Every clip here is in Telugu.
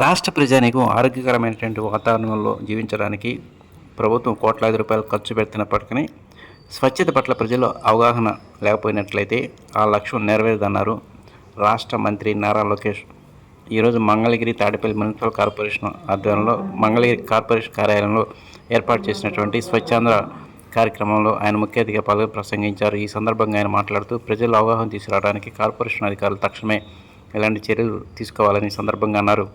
రాష్ట్ర ప్రజానికి ఆరోగ్యకరమైనటువంటి వాతావరణంలో జీవించడానికి ప్రభుత్వం కోట్లాది రూపాయలు ఖర్చు పెడుతున్నప్పటికీ స్వచ్ఛత పట్ల ప్రజలు అవగాహన లేకపోయినట్లయితే ఆ లక్ష్యం నెరవేరదన్నారు రాష్ట్ర మంత్రి నారా లోకేష్. ఈరోజు మంగళగిరి తాడేపల్లి మున్సిపల్ కార్పొరేషన్ ఆధ్వర్యంలో మంగళగిరి కార్పొరేషన్ కార్యాలయంలో ఏర్పాటు చేసినటువంటి స్వచ్ఛాంధ్ర కార్యక్రమంలో ఆయన ముఖ్య అతిథిగా పాల్గొని ప్రసంగించారు. ఈ సందర్భంగా ఆయన మాట్లాడుతూ ప్రజలు అవగాహన తీసుకురావడానికి కార్పొరేషన్ అధికారులు తక్షణమే ఇలాంటి చర్యలు తీసుకోవాలని సందర్భంగా అన్నారు.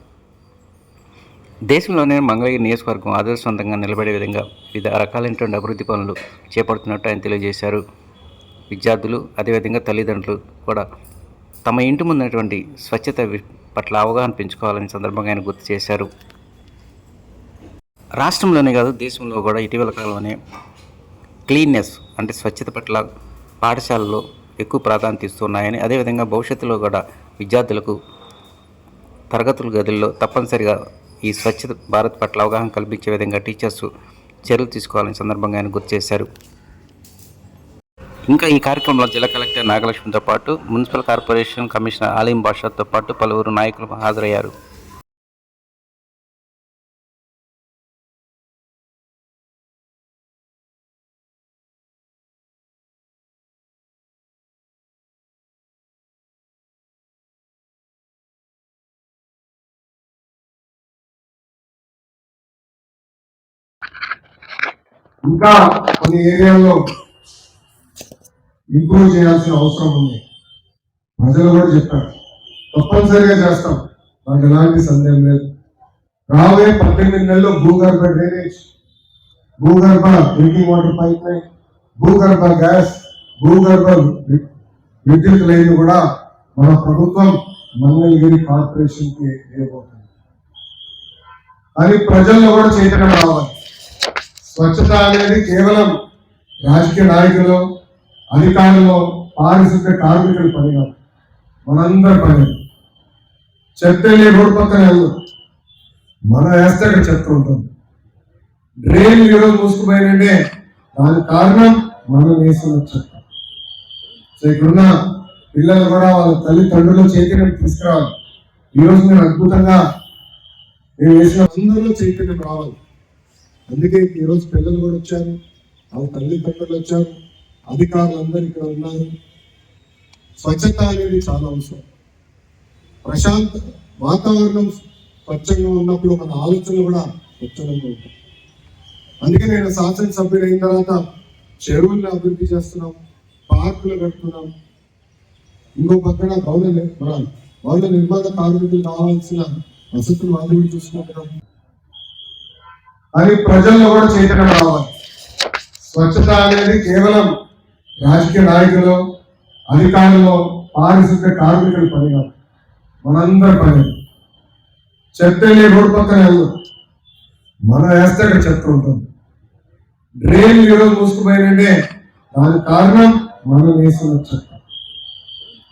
దేశంలోనే మంగళగిరి నియోజకవర్గం ఆదర్శవంతంగా నిలబడే విధంగా వివిధ రకాలైనటువంటి అభివృద్ధి పనులు చేపడుతున్నట్టు ఆయన తెలియజేశారు. విద్యార్థులు అదేవిధంగా తల్లిదండ్రులు కూడా తమ ఇంటి ముందున్నటువంటి స్వచ్ఛత పట్ల అవగాహన పెంచుకోవాలని సందర్భంగా ఆయన గుర్తు చేశారు. రాష్ట్రంలోనే కాదు దేశంలో కూడా ఇటీవల కాలంలోనే క్లీన్నెస్ అంటే స్వచ్ఛత పట్ల పాఠశాలల్లో ఎక్కువ ప్రాధాన్యత ఇస్తున్నాయని అదేవిధంగా భవిష్యత్తులో కూడా విద్యార్థులకు తరగతుల గదుల్లో తప్పనిసరిగా ఈ స్వచ్ఛ భారత్ పట్ల అవగాహన కల్పించే విధంగా టీచర్స్ చర్యలు తీసుకోవాలని సందర్భంగా ఆయన గుర్తు చేశారు. ఇంకా ఈ కార్యక్రమంలో జిల్లా కలెక్టర్ నాగలక్ష్మితో పాటు మున్సిపల్ కార్పొరేషన్ కమిషనర్ ఆలీం బాషాతో పాటు పలువురు నాయకులు హాజరయ్యారు. ఇంకా కొన్ని ఏరియాల్లో ఇంప్రూవ్ చేయాల్సిన అవసరం ఉంది. ప్రజలు కూడా చెప్పారు. తప్పనిసరిగా చేస్తాం. నాకు ఎలాంటి సందేహం లేదు. రాబోయే పద్దెనిమిది నెలల్లో భూగర్భ డ్రైనేజ్ భూగర్భ డ్రింకింగ్ వాటర్ పైప్ లైన్ భూగర్భ గ్యాస్ భూగర్భ విద్యుత్ లైన్ కూడా మన ప్రభుత్వం మంగళగిరి కార్పొరేషన్కి ఇవ్వబోతుంది. కానీ ప్రజల్లో కూడా చైతన్యం రావాలి. స్వచ్ఛత అనేది కేవలం రాజకీయ నాయకులు అధికారులు పారిశుద్ధ కార్మికుల పని కాదు. మనందరి పని. చెత్త వెళ్ళే రోడ్డు పక్కన మనం వేస్తే అక్కడ చెత్త ఉంటుంది. డ్రైన్ ఈరోజు మూసుకుపోయినంటే దానికి కారణం మనం వేసిన చెత్త. సో ఇక్కడున్న పిల్లలు కూడా వాళ్ళ తల్లిదండ్రులు చైతన్యం తీసుకురావాలి. ఈరోజు నేను అద్భుతంగా నేను వేసిన అందరిలో చైతన్యం రావాలి. అందుకే ఈరోజు పిల్లలు కూడా వచ్చారు వాళ్ళ తల్లిదండ్రులు వచ్చారు అధికారులు అందరూ ఇక్కడ ఉన్నారు. స్వచ్ఛత అనేది చాలా అవసరం. ప్రశాంత వాతావరణం స్వచ్ఛంగా ఉన్నప్పుడు మన ఆలోచనలు కూడా స్వచ్ఛంగా ఉంటాయి. అందుకే నేను శాసనసభ్యులు అయిన తర్వాత చెరువులను అభివృద్ధి చేస్తున్నాం పార్కులు కడుతున్నాం. ఇంకో పక్కన భవన నిర్- భవన నిర్మాణ కార్మికులు కావాల్సిన వసతులు వాళ్ళు కూడా చూసుకుంటున్నాం అని ప్రజల్లో కూడా చైతన్యం రావాలి. స్వచ్ఛత అనేది కేవలం రాజకీయ నాయకులు అధికారులు పారిశుద్ధ కార్మికుల పని కాదు. మనందరి పని. చెత్త వెళ్ళే రోడ్డు పక్కన వెళ్ళదు మనం వేస్తే అక్కడ చెత్త ఉంటుంది. డ్రైన్ ఈరోజు మూసుకుపోయినంటే దానికి కారణం మనం వేస్తున్న చెత్త.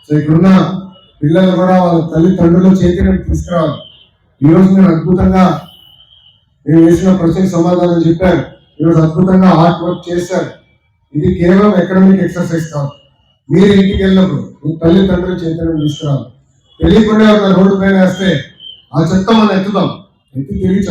సో ఇక్కడున్న పిల్లలు కూడా వాళ్ళ తల్లిదండ్రులు చైతన్యం తీసుకురావాలి. ఈరోజు నేను అద్భుతంగా నేను వేసిన ప్రశ్నకు సమాధానం చెప్పాను. ఈరోజు అద్భుతంగా ఆర్ట్ వర్క్ చేశారు. ఇది కేవలం ఎకడమిక్ ఎక్సర్సైజ్ కాదు. మీరు ఇంటికి వెళ్ళినప్పుడు మీ తల్లిదండ్రులు చైతన్యం తీసుకురావాలి. తెలియకుండా ఒక రోడ్డు పైన వేస్తే ఆ చెత్త మనం ఎత్తుదాం ఎత్తి తిరిగి